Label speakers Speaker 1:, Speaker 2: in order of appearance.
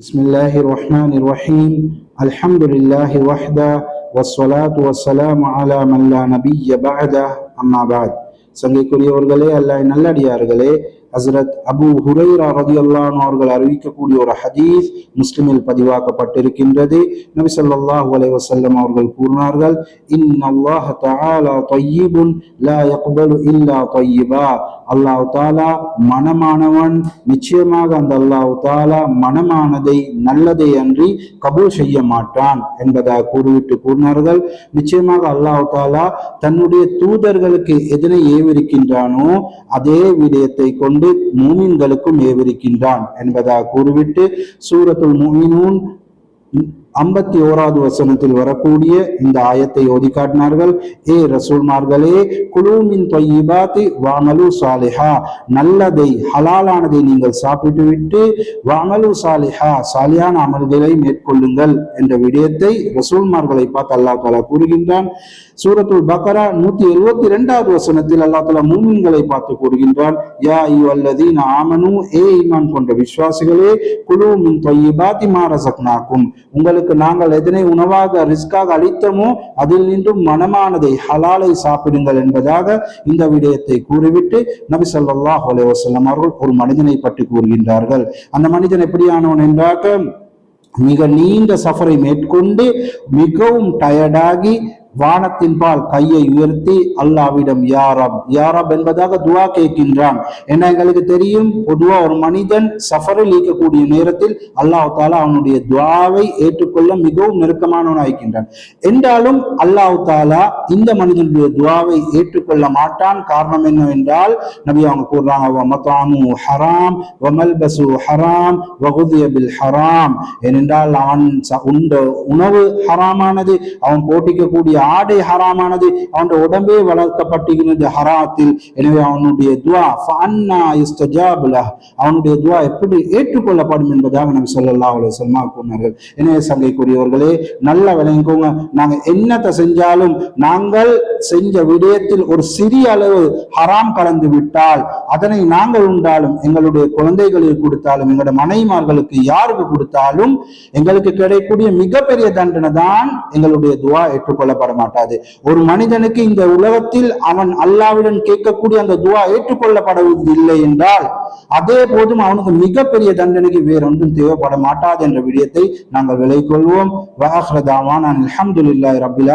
Speaker 1: بسم الله الرحمن الرحيم الحمد لله وحده والصلاة والسلام على من لا نبي بعده أما بعد சங்கைக்குரியவர்களே அல்லாஹ் நல்லடியார்களே ஹசரத் அபு ஹுரைரா ரதியல்லான் அவர்கள் அறிவிக்கக்கூடிய ஒரு ஹதீஸ் முஸ்லிமில் பதிவாக்கப்பட்டிருக்கின்றது. நபி சொல்லாஹு அலை வசல்லம் அவர்கள் கூறினார்கள் இன்னல்லாஹ தஆலா தய்யிபுன் லா யக்பலு இல்லா தய்யிபா. அல்லாஹ் தாலா மனமானவன் நிச்சயமாக அந்த அல்லாஹ் தாலா மனமானதை நல்லதை அன்றி கபூல் செய்ய மாட்டான் என்பதாக கூறிவிட்டு கூறினார்கள். நிச்சயமாக அல்லாஹ் தாலா தன்னுடைய தூதர்களுக்கு எதனை ஏவிருக்கின்றானோ அதே விடயத்தை கொண்டு மூமின்களுக்கும் ஏவிருக்கின்றான் என்பதாக கூறிவிட்டு சூரத்துல் மூமினூன் ஐம்பத்தி ஓராவது வசனத்தில் வரக்கூடிய இந்த ஆயத்தை ஓதி காட்டினார்கள் ஏ ரசூல்மார்களே குழுமின் தொய்யிபாத்தி வாமலு சாலிஹா. நல்லதை ஹலாலானதை நீங்கள் சாப்பிட்டு விட்டு வாமலு சாலிஹா சாலியான அமல்களை மேற்கொள்ளுங்கள் என்ற விடயத்தை ரசூல்மார்களை பார்த்து அல்லா தாலா கூறுகின்றான். சூரத்துல் பக்கரா நூத்தி எழுபத்தி இரண்டாவது வசனத்தில் அல்லாஹ் தாலா மூமின்களை பார்த்து கூறுகின்றான் யா ஐயோ அல்லதீன ஆமனு ஏ ஈமான் கொண்ட விசுவாசிகளே குழு மின் தொய்யிபாத்தி மாரசக்னாக்கும் உங்களுக்கு நாங்கள் எதனை உணவாக ரிஸ்காக அளித்தமோ அதில் நின்றும் மனமானதை ஹலாலை சாப்பிடுங்கள் என்பதாக இந்த விடயத்தை கூறிவிட்டு நபி ஸல்லல்லாஹு அலைஹி அவர்கள் ஒரு மனிதனை பற்றி கூறுகின்றார்கள். அந்த மனிதன் எப்படியானவன் என்றாக்க மிக நீண்ட சஃபரை மேற்கொண்டு மிகவும் டயர்டாகி வானத்தின்பால் கையை உயர்த்தி அல்லாவிடம் யாரப் யாரப் என்பதாக துவா கேட்கின்றான். ஏன்னா எங்களுக்கு தெரியும் பொதுவா ஒரு மனிதன் சஃபரில் ஈக்கக்கூடிய நேரத்தில் அல்லாஹ் தாலா அவனுடைய துவாவை ஏற்றுக்கொள்ள மிகவும் நெருக்கமானவன் என்றாலும் அல்லாஹ் தாலா இந்த மனிதனுடைய துவாவை ஏற்றுக்கொள்ள மாட்டான். காரணம் என்னவென்றால் நபி அவங்க கூறுறாங்க வமத்தாமு வமல் பசு ஹராம் வகுதிய பில் ஹராம். ஏனென்றால் அவன் உண்ட உணவு ஹராமானது. அவன் போட்டிக்கக்கூடிய ஆடை ஹராமானது அவனுடைய உடம்பே வளர்க்கப்பட்டிருக்கிறது ஹராத்தில். எனவே அவனுடைய துவா ஃபஅன்னா இஸ்தஜாபுல அவனுடைய துவா எப்படி ஏற்றுக்கொள்ளப்படும் என்பதாக நம்ம ஸல்லல்லாஹு அவளை வஸல்லம் கூறினார்கள். எனவே சங்கைக்குரியவர்களே நல்ல விளங்கிக்கோங்க நாங்க என்னத்தை செஞ்சாலும் நாங்கள் செஞ்ச விடயத்தில் ஒரு சிறிய அளவு ஹராம் கலந்து விட்டால் அதனை நாங்கள் உண்டாலும் எங்களுடைய குழந்தைகளுக்கு கொடுத்தாலும் எங்களுடைய மனைவிமார்களுக்கு யாருக்கு கொடுத்தாலும் எங்களுக்கு கிடைக்கக்கூடிய மிகப்பெரிய தண்டனை தான் எங்களுடைய துவா ஏற்றுக்கொள்ளப்படும் மாட்டாது. ஒரு மனிதனுக்கு இந்த உலகத்தில் அவன் அல்லாவிடம் கேட்கக்கூடிய அந்த துவா ஏற்றுக்கொள்ளப்படுவதில்லை என்றால் அதே போதும் அவனுக்கு மிகப்பெரிய தண்டனைக்கு வேறொன்றும் தேவைப்பட மாட்டாது என்ற விடயத்தை நாங்கள் விலை கொள்வோம். வாஹ்ரதாவான் அல்ஹம்துலில்லாஹி ரபிலா